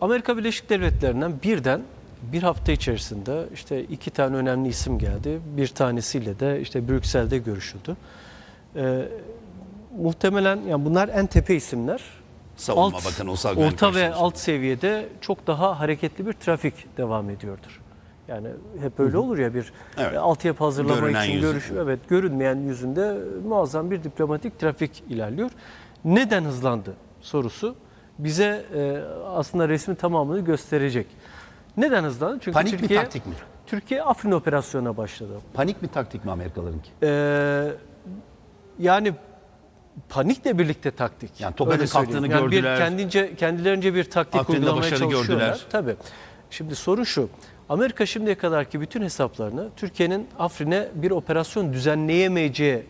Amerika Birleşik Devletleri'nden birden bir hafta içerisinde işte iki tane önemli isim geldi. Bir tanesiyle de işte Brüksel'de görüşüldü. Ee, muhtemelen yani bunlar en tepe isimler. Savunma Bakanı Ulusal Güvenlik orta ve alt seviyede çok daha hareketli bir trafik devam ediyordur. Yani hep öyle olur ya bir Evet. e, altyapı hazırlama Görünen için yüzü. görüş evet görünmeyen yüzünde muazzam bir diplomatik trafik ilerliyor. Neden hızlandı sorusu bize e, aslında resmin tamamını gösterecek. Neden hızlandı? Çünkü Panik mi, Türkiye taktik mi? Türkiye Afrin operasyonuna başladı. Panik mi taktik mi Amerikalılarınki? Ee, yani panikle birlikte taktik. Yani söyleyeyim. kalktığını yani gördüler. Bir kendince kendilerince bir taktik Afrin'de uygulamaya çalışıyorlar. gördüler. Tabii. Şimdi soru şu. Amerika şimdiye kadarki bütün hesaplarını Türkiye'nin Afrin'e bir operasyon düzenleyemeyeceği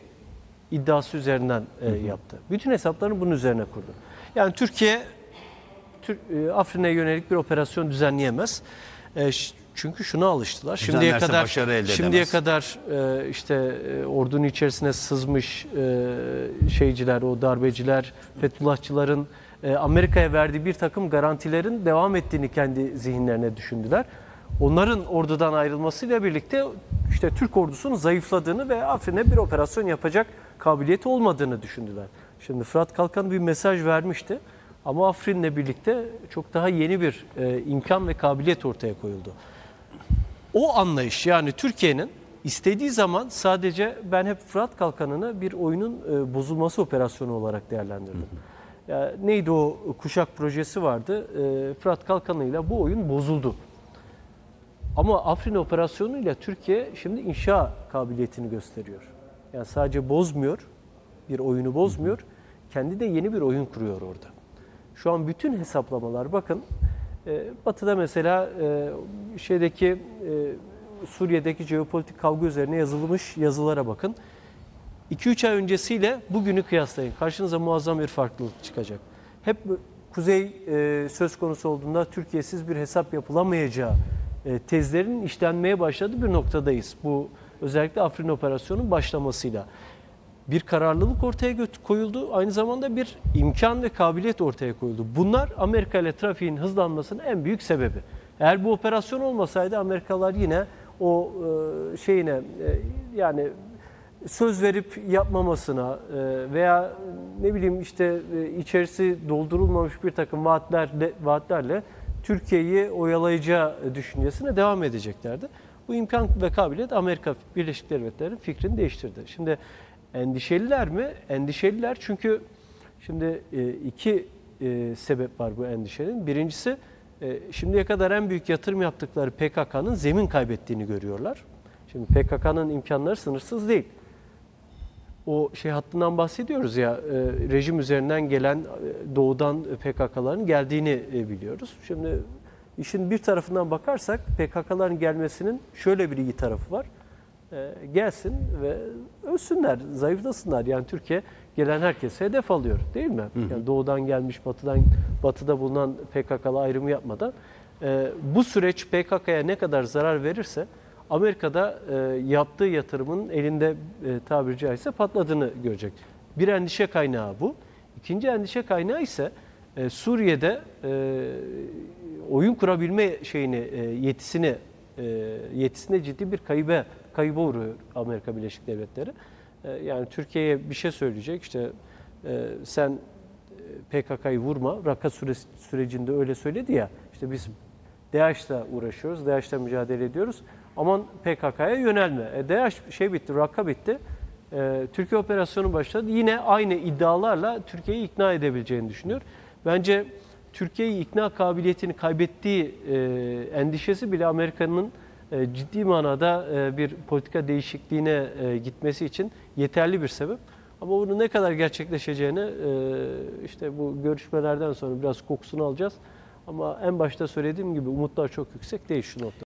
iddiası üzerinden e, yaptı. Bütün hesaplarını bunun üzerine kurdu. Yani Türkiye Tür- Afrin'e yönelik bir operasyon düzenleyemez. E, çünkü şuna alıştılar. Şimdiye kadar şimdiye edemez. kadar e, işte e, ordunun içerisine sızmış e, şeyciler, o darbeciler, Fethullahçıların e, Amerika'ya verdiği bir takım garantilerin devam ettiğini kendi zihinlerine düşündüler. Onların ordudan ayrılmasıyla birlikte işte Türk ordusunun zayıfladığını ve Afrin'e bir operasyon yapacak kabiliyeti olmadığını düşündüler. Şimdi Fırat Kalkan bir mesaj vermişti. Ama Afrin'le birlikte çok daha yeni bir e, imkan ve kabiliyet ortaya koyuldu. O anlayış yani Türkiye'nin istediği zaman sadece ben hep Fırat Kalkanı'nı bir oyunun e, bozulması operasyonu olarak değerlendirdim. Ya, neydi o kuşak projesi vardı? E, Fırat Kalkanı'yla bu oyun bozuldu. Ama Afrin operasyonuyla Türkiye şimdi inşa kabiliyetini gösteriyor. Yani sadece bozmuyor, bir oyunu bozmuyor, kendi de yeni bir oyun kuruyor orada. Şu an bütün hesaplamalar bakın, e, Batı'da mesela e, şeydeki e, Suriye'deki jeopolitik kavga üzerine yazılmış yazılara bakın. 2-3 ay öncesiyle bugünü kıyaslayın. Karşınıza muazzam bir farklılık çıkacak. Hep kuzey e, söz konusu olduğunda Türkiye'siz bir hesap yapılamayacağı tezlerin işlenmeye başladığı bir noktadayız. Bu özellikle Afrin operasyonunun başlamasıyla. Bir kararlılık ortaya koyuldu. Aynı zamanda bir imkan ve kabiliyet ortaya koyuldu. Bunlar Amerika ile trafiğin hızlanmasının en büyük sebebi. Eğer bu operasyon olmasaydı Amerikalılar yine o e, şeyine e, yani söz verip yapmamasına e, veya ne bileyim işte e, içerisi doldurulmamış bir takım vaatlerle, vaatlerle Türkiye'yi oyalayacağı düşüncesine devam edeceklerdi. Bu imkan ve kabiliyet Amerika Birleşik Devletleri'nin fikrini değiştirdi. Şimdi endişeliler mi? Endişeliler çünkü şimdi e, iki e, sebep var bu endişenin. Birincisi e, şimdiye kadar en büyük yatırım yaptıkları PKK'nın zemin kaybettiğini görüyorlar. Şimdi PKK'nın imkanları sınırsız değil o şey hattından bahsediyoruz ya rejim üzerinden gelen doğudan PKK'ların geldiğini biliyoruz. Şimdi işin bir tarafından bakarsak PKK'ların gelmesinin şöyle bir iyi tarafı var. E, gelsin ve ölsünler, zayıflasınlar. Yani Türkiye gelen herkese hedef alıyor değil mi? Yani doğudan gelmiş, batıdan batıda bulunan PKK'lı ayrımı yapmadan e, bu süreç PKK'ya ne kadar zarar verirse Amerika'da e, yaptığı yatırımın elinde e, tabiri caizse patladığını görecek. Bir endişe kaynağı bu. İkinci endişe kaynağı ise e, Suriye'de e, oyun kurabilme şeyini e, yetisini e, yetisinde ciddi bir kayıbe kayıba uğruyor Amerika Birleşik Devletleri. E, yani Türkiye'ye bir şey söyleyecek işte e, sen e, PKK'yı vurma. Raka sürecinde öyle söyledi ya. İşte biz DAEŞ'le uğraşıyoruz. DAEŞ'le mücadele ediyoruz. Aman PKK'ya yönelme. E, DAEŞ şey bitti, Raka bitti. E, Türkiye operasyonu başladı. Yine aynı iddialarla Türkiye'yi ikna edebileceğini düşünüyor. Bence Türkiye'yi ikna kabiliyetini kaybettiği e, endişesi bile Amerika'nın ciddi manada e, bir politika değişikliğine e, gitmesi için yeterli bir sebep. Ama bunun ne kadar gerçekleşeceğini e, işte bu görüşmelerden sonra biraz kokusunu alacağız. Ama en başta söylediğim gibi umutlar çok yüksek değil şu nokta.